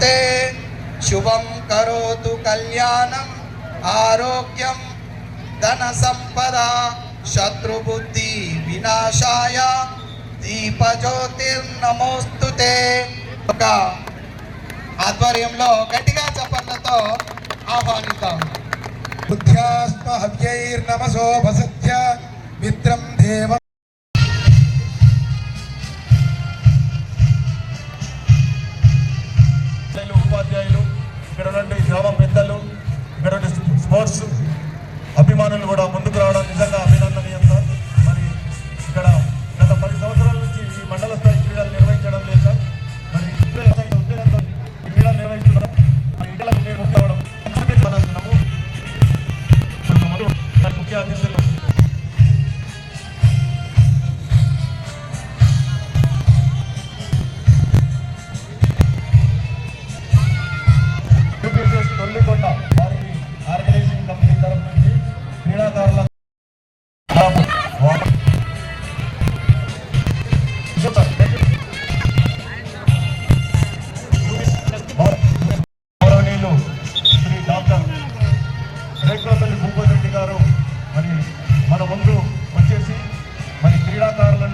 నమోస్తుతే శుభం కరోతు కళ్యాణం. ఆరోగ్యం. ధన సంపద శత్రుబుద్ధి వినాశాయ. దీపజ్యోతిర్నమోస్తుతే ఒక ఆధ్వర్యంలో గట్టిగా చప్పట్లతో ఆహ్వానిద్దాం. బుద్ధ్యాస్మ హవ్యైర్నమసో హవ్యైర్నమసోపసత్య మిత్రం దేవ గ్రామ పెద్దలు ఇక్కడ స్పోర్ట్స్ అభిమానులు కూడా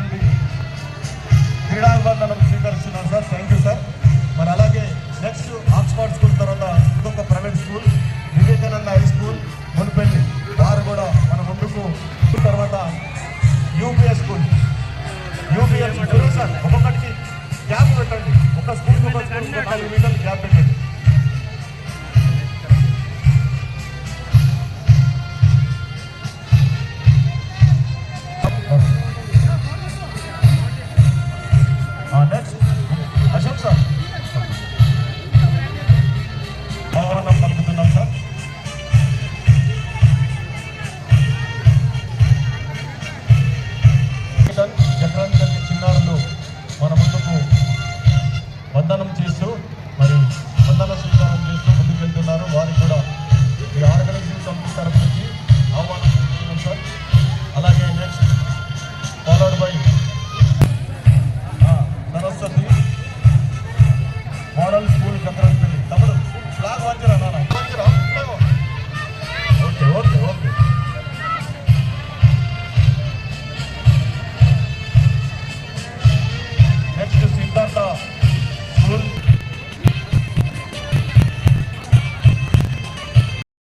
నుండి క్రీడాభివందనం స్వీకరిస్తున్నాను సార్. థ్యాంక్ యూ సార్ మరి అలాగే నెక్స్ట్ ఆక్స్ఫర్డ్ స్కూల్ తర్వాత ఇంకొక private school Vivekananda high school Munpalli వారు కూడా మన ముందుకు తర్వాత యూపీఎస్ స్కూల్ యూపీఎస్ సార్ ఒక్కొక్కటికి గ్యాప్ పెట్టండి. ఒక స్కూల్ ఒక స్కూల్ నాలుగు మీటర్లు గ్యాప్ పెట్టండి.